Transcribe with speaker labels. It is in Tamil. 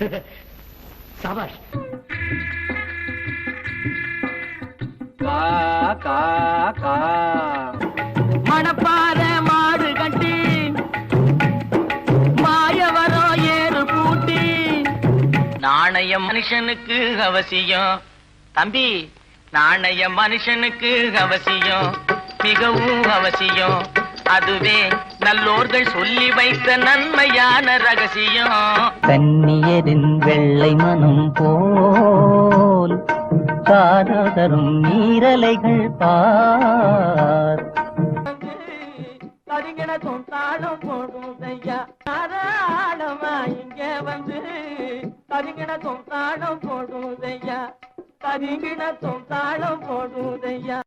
Speaker 1: சபாஷ்.
Speaker 2: கா கா கா.
Speaker 1: மணப்பாற மாடு கட்டி மாயவரோ ஏறு பூட்டி
Speaker 3: நாணயம் மனுஷனுக்கு அவசியம். தம்பி நாணயம் மனுஷனுக்கு அவசியம். மிகவும் அவசியம். அதுவே நல்லோர்கள் சொல்லி வைத்த நன்மையான ரகசியம்.
Speaker 4: கன்னியரின் வெள்ளை மனம் போல் காதரும் நீரலைகள் பார்.
Speaker 1: கருங்கின தொண்டாடம் போடும் ஐயா தாராளமா இங்க வந்து. கருங்கின தொண்டாடம் போடும் ஐயா கருங்கின தொண்டாடம் போடும் ஐயா